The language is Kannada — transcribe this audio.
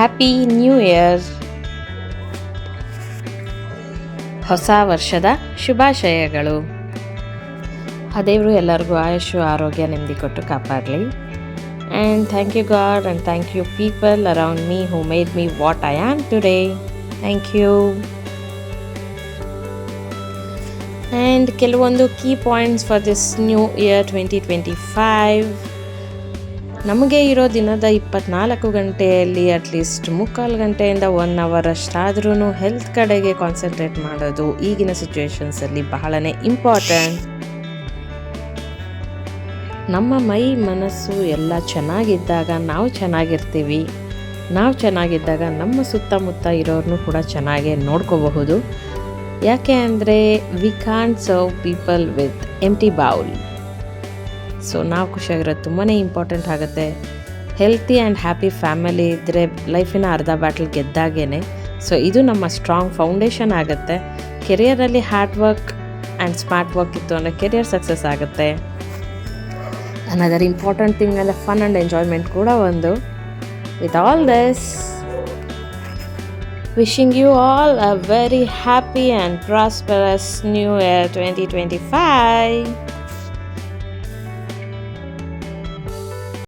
ಹ್ಯಾಪಿ ನ್ಯೂ ಇಯರ್ ಹೊಸ ವರ್ಷದ ಶುಭಾಶಯಗಳು. ಆ ದೇವರು ಎಲ್ಲರಿಗೂ ಆಯುಷು, ಆರೋಗ್ಯ ನೆಮ್ಮದಿ ಕೊಟ್ಟು ಕಾಪಾಡಲಿ. And thank you god and thank you people around me who made me what I am today thank you and ಕೆಲವೊಂದು key points for this new year twenty twenty five ನಮಗೆ ಇರೋ ದಿನದ ಇಪ್ಪತ್ನಾಲ್ಕು ಗಂಟೆಯಲ್ಲಿ ಅಟ್ಲೀಸ್ಟ್ ಮುಕ್ಕಾಲು ಗಂಟೆಯಿಂದ ಒನ್ ಅವರ್ ಅಷ್ಟಾದ್ರೂ ಹೆಲ್ತ್ ಕಡೆಗೆ ಕಾನ್ಸಂಟ್ರೇಟ್ ಮಾಡೋದು ಈಗಿನ ಸಿಚುವೇಶನ್ಸಲ್ಲಿ ಬಹಳನೇ ಇಂಪಾರ್ಟೆಂಟ್ ನಮ್ಮ ಮೈ, ಮನಸ್ಸು ಎಲ್ಲ ಚೆನ್ನಾಗಿದ್ದಾಗ ನಾವು ಚೆನ್ನಾಗಿರ್ತೀವಿ. ನಾವು ಚೆನ್ನಾಗಿದ್ದಾಗ ನಮ್ಮ ಸುತ್ತಮುತ್ತ ಇರೋರನ್ನೂ ಕೂಡ ಚೆನ್ನಾಗೇ ನೋಡ್ಕೋಬಹುದು. ಯಾಕೆ ಅಂದರೆ we can't serve people with empty bowl so ನಾವು ಖುಷಿಯಾಗಿರೋದು ತುಂಬಾ ಇಂಪಾರ್ಟೆಂಟ್ ಆಗುತ್ತೆ. ಹೆಲ್ತಿ ಆ್ಯಂಡ್ ಹ್ಯಾಪಿ ಫ್ಯಾಮಿಲಿ ಇದ್ದರೆ ಲೈಫಿನ ಅರ್ಧ ಬ್ಯಾಟಲ್ ಗೆದ್ದಾಗೇ ಸೊ ಇದು ನಮ್ಮ ಸ್ಟ್ರಾಂಗ್ ಫೌಂಡೇಶನ್ ಆಗುತ್ತೆ. ಕೆರಿಯರಲ್ಲಿ hard work and smart work ಇತ್ತು ಅಂದರೆ ಕೆರಿಯರ್ ಸಕ್ಸಸ್ ಆಗುತ್ತೆ. ಅನದರ್ ಇಂಪಾರ್ಟೆಂಟ್ ಥಿಂಗ್ ಅಂದರೆ ಫನ್ ಆ್ಯಂಡ್ ಎಂಜಾಯ್ಮೆಂಟ್ ಕೂಡ ಒಂದು. With all this wishing you all a very happy and prosperous new year twenty twenty five